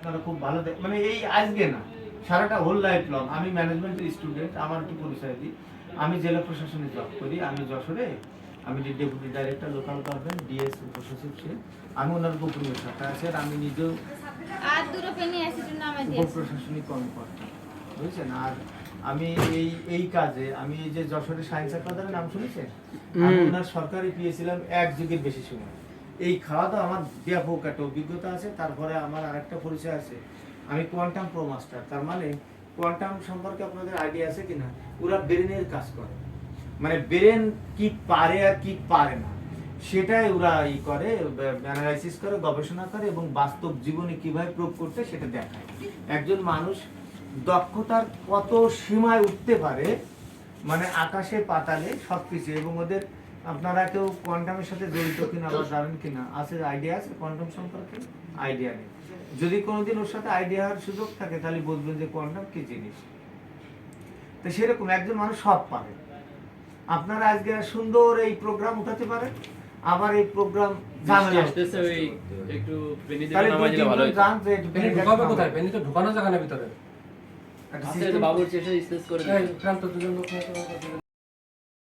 আপনারা খুব ভালো মানে এই আজকে না সারাটা হোল লাইফ লং আমি ম্যানেজমেন্টের স্টুডেন্ট আমার একটু পরিচয় দিই। আমি জেলা প্রশাসনে জব করি আমি যশোরে। আমি deputy director local government DS উপসচিব ছিলেন আমি ওনার গোপনীয় শাখা আছে আর আমি নিজেও প্রশাসনিক কর্মকর্তা বুঝছেন? আর আমি এই এই কাজে আমি এই যে যশোরের সায়েন্স একাডেমির নাম শুনেছেন? আমি ওনার সরকারি পেয়েছিলাম এক যুগের বেশি সময়। এই খাওয়া দাওয়া আমার ব্যাপক একটা অভিজ্ঞতা আছে, তারপরে আমার আরেকটা পরিচয় আছে। আমি কোয়ান্টাম প্রো মাস্টার, তার মানে কোয়ান্টাম সম্পর্কে আপনাদের আইডিয়া আছে কিনা? ওরা ব্রেনের কাজ করে। মানে ব্রেন কি পারে আর কি পারে না, সেটাই ওরা ই করে, অ্যানালাইসিস করে, গবেষণা করে এবং বাস্তব জীবনে কীভাবে প্রয়োগ করতে সেটা দেখায়। একজন মানুষ দক্ষতার কত সীমায় উঠতে পারে মানে আকাশে, পাতালে সব কিছু এবং ওদের আপনারা কেউ কোয়ান্টামের সাথে জড়িত কিনা বা জানেন কিনা? আছে আইডিয়া আছে কোয়ান্টাম সম্পর্কে? আইডিয়া নেই। যদি কোনোদিন ওর সাথে আইডিয়া হওয়ার সুযোগ থাকে তাহলে বুঝবেন যে কোয়ান্টাম কি জিনিস। তো সেরকম একজন মানুষ সব পারে। আপনারা আজকে সুন্দর এই প্রোগ্রাম উঠাতে পারেন। আবার এই প্রোগ্রাম ঢুকানো জায়গা না ভিতরে। বাবুর চেষ্টা করে